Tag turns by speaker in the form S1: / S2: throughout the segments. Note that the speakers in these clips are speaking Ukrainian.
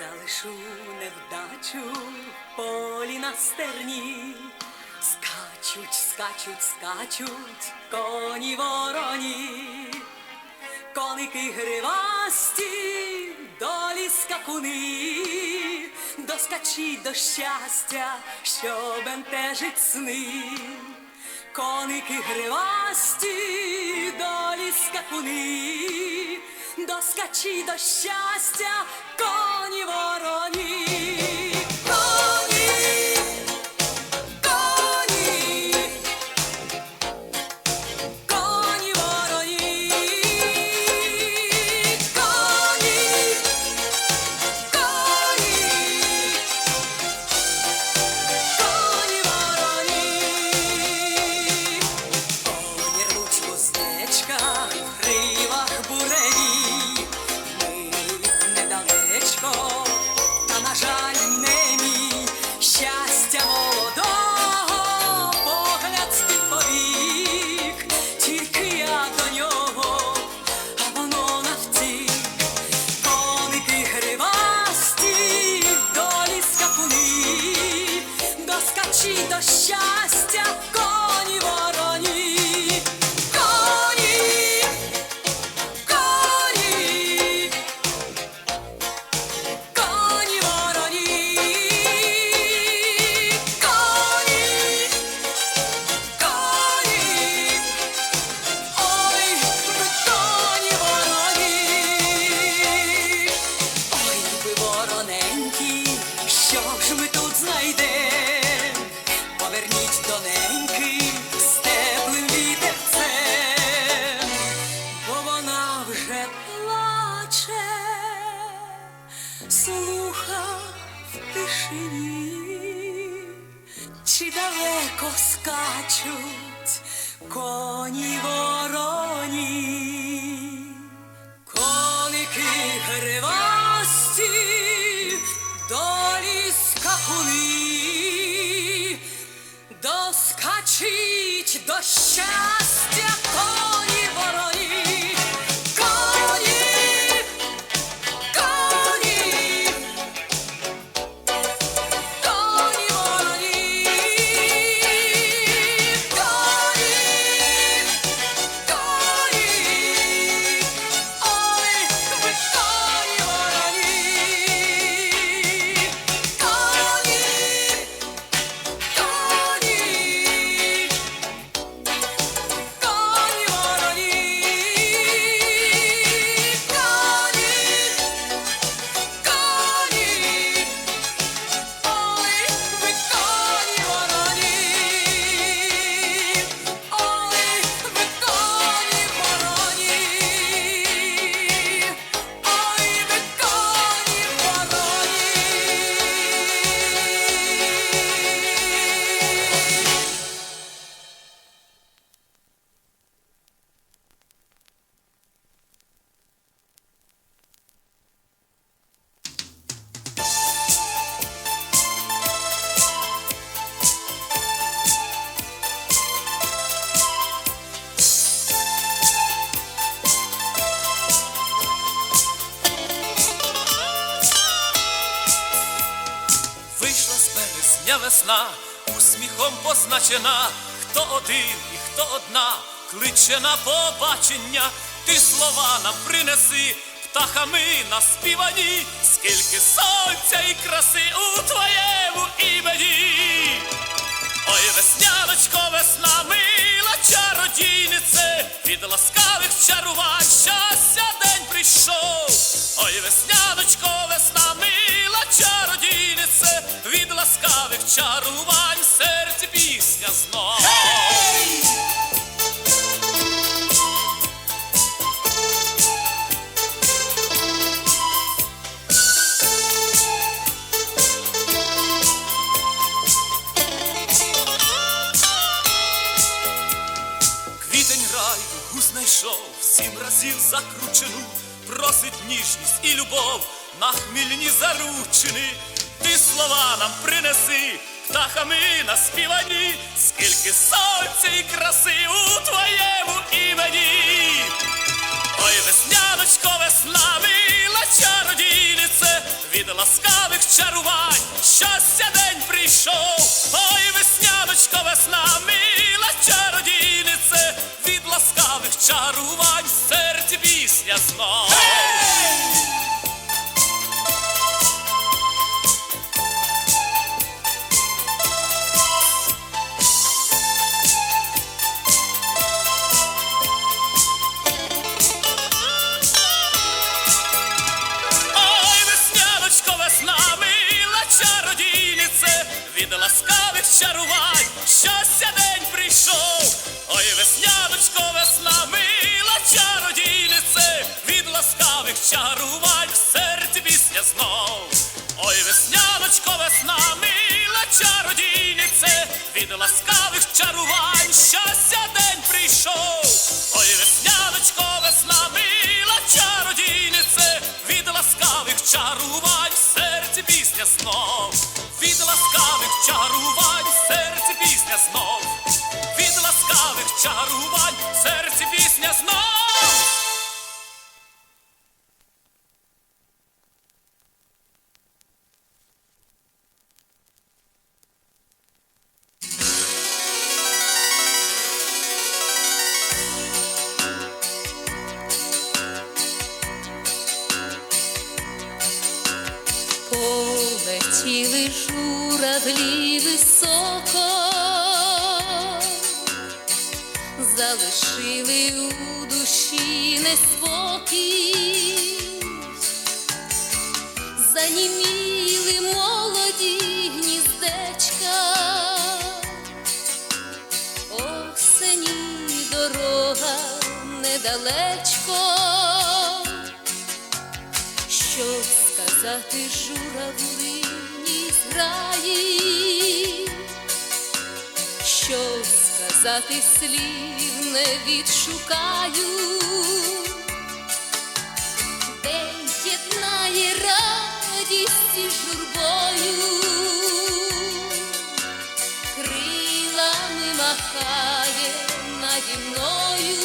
S1: залишу невдачу полі на стерні. Скачуть, скачуть, скачуть коні вороні, коники гривасті, долі скакуни, доскачі до щастя, що бентежить сни. Коники гривасті, долі скакуни, доскачі до щастя, коні вороні. Коні, вже плаче, слуха в тишині, чи далеко скачуть коні вороні, коники гривасті, долі скакуни, доскачить до щастя
S2: березня весна, усміхом позначена, хто один і хто одна, кличе на побачення, ти слова нам принеси, птахами наспівані, скільки сонця і краси у твоєму імені. Ой, весняночко, весна, мила чародійнице, від ласкавих чарувань щастя день прийшов. Чарувань серці пісня знов. Квітень раю гу знайшов, сім разів закручену, просить ніжність і любов на хмільні заручини. Ти нам принеси, птахами наспівані, скільки сонця і краси у твоєму імені. Ой, весняночко, весна, мила чародійнице, від ласки чарувань, щастя день прийшов, ой, весняночко, весна, мила чародійнице, від ласкавих чарувань в серці пісня знов. Ой, чарувань, щастя день прийшов. Ой, весняночко, весна, мила чародійнице, від ласкавих чарувань, в серці пісня знов. Ой, весняночко, весна, мила чародійнице, від ласкавих чарувань, щастя день прийшов. Ой, весняночко, весна, мила чародійнице, від ласкавих чарувань, в серці пісня знов. Знов. Від ласкавих чарувань, серці пісня знов.
S3: Полетіли журавлі високо, залишили у душі неспокій, заніміли молоді гніздечка, осені дорога недалечко. Що сказати журавлині сказати слів не відшукаю, день єднає радість із журбою, крилами махає наді мною.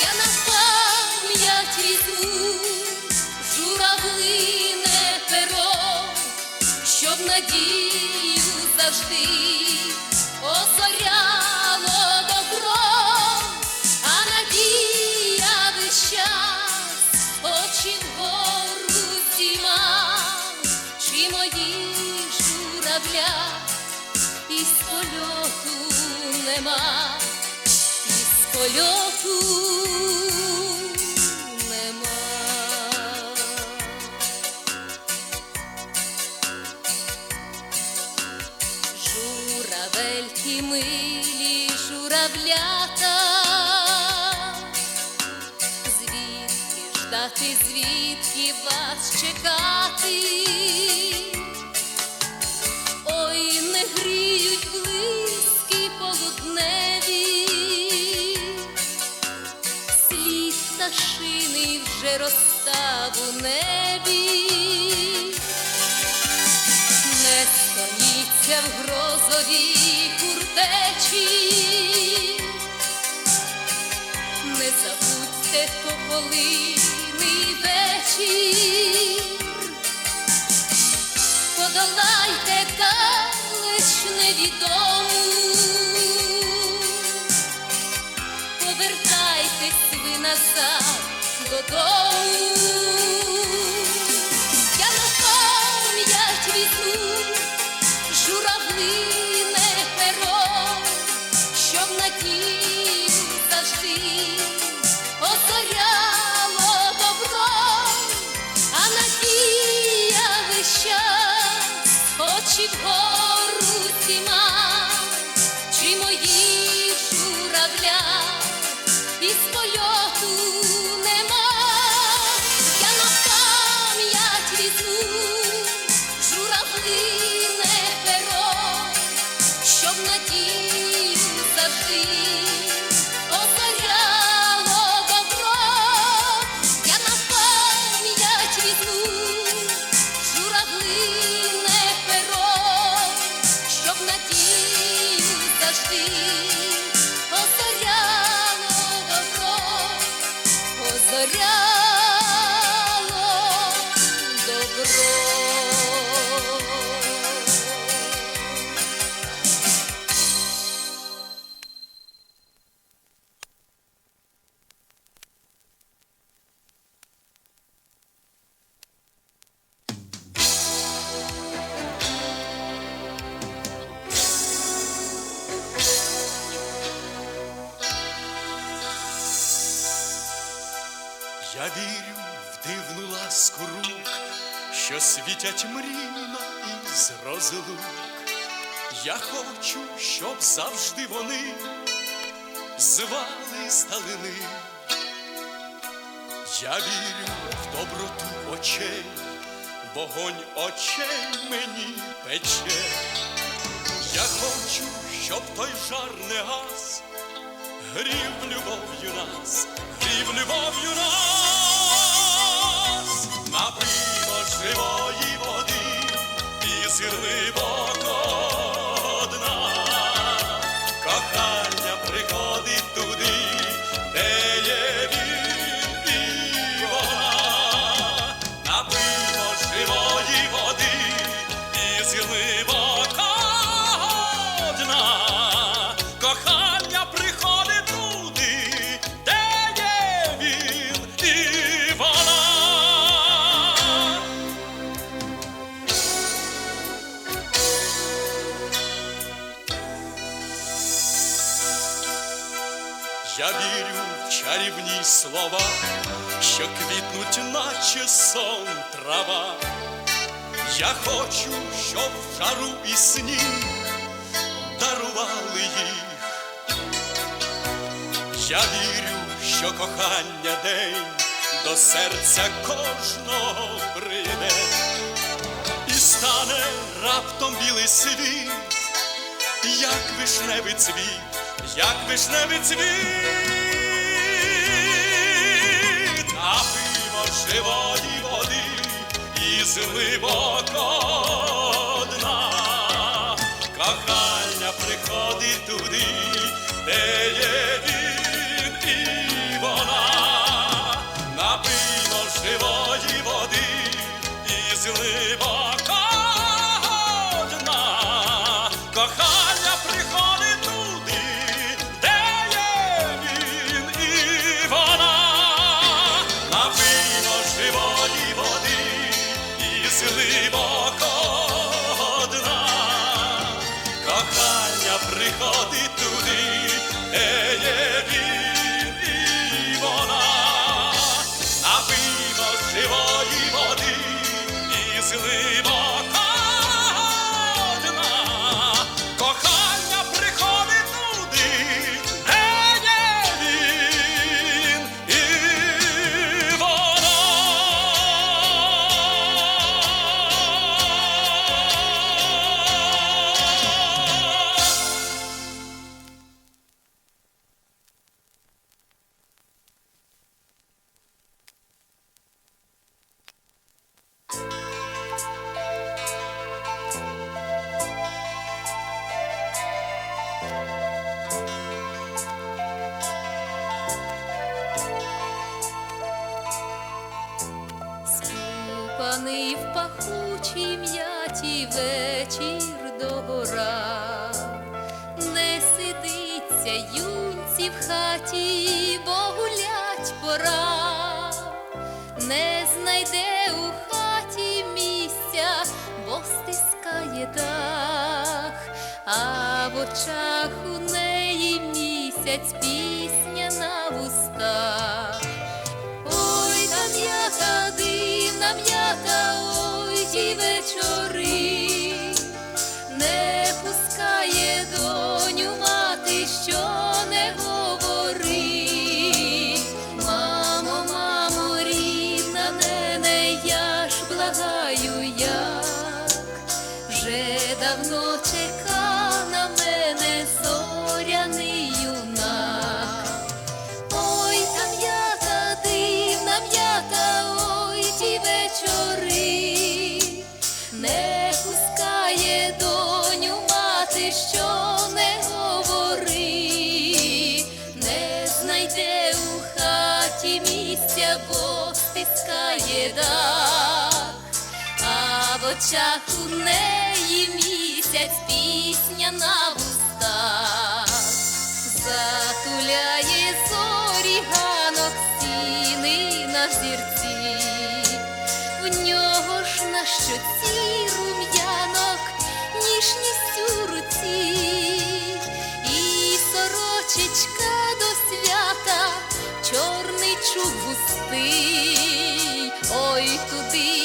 S3: Я на пам'ять візьму журавлине перо, щоб надію завжди Журавельки милі журавлята, звідки ждати, звідки вас чекати? Тополиний вечір подолайте калич невідому, повертайтесь ви назад додому. Очі гору зіма, завжди добро, озоряло
S4: Я вірю в дивну ласку рук, що світять мрійно із розлук. Я хочу, щоб завжди вони звали з далини. Я вірю в доброту очей, вогонь очей мені пече. Я хочу, щоб той жар не гас, грів любов'ю нас, грів любов'ю нас, напимо живої води і глибоко Я вірю в чарівні слова, що квітнуть, наче сон трава. Я хочу, щоб в жару і сніг дарували їх. Я вірю, що кохання день до серця кожного прийде і стане раптом білий світ, як вишневий цвіт, як вишневий цвіт, напимо живої води із глибоко дна. Кохання приходить туди, де є
S3: хаті, бо гулять пора, не знайде у хаті місця, бо стискає дах, а в очах у неї місяць пісня на вустах. Ой, та м'ята, дивна м'ята, ой, ті вечори, бо стискає дах, а в очах у неї місяць пісня на вустах лучук густий, ой туди,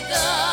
S3: together.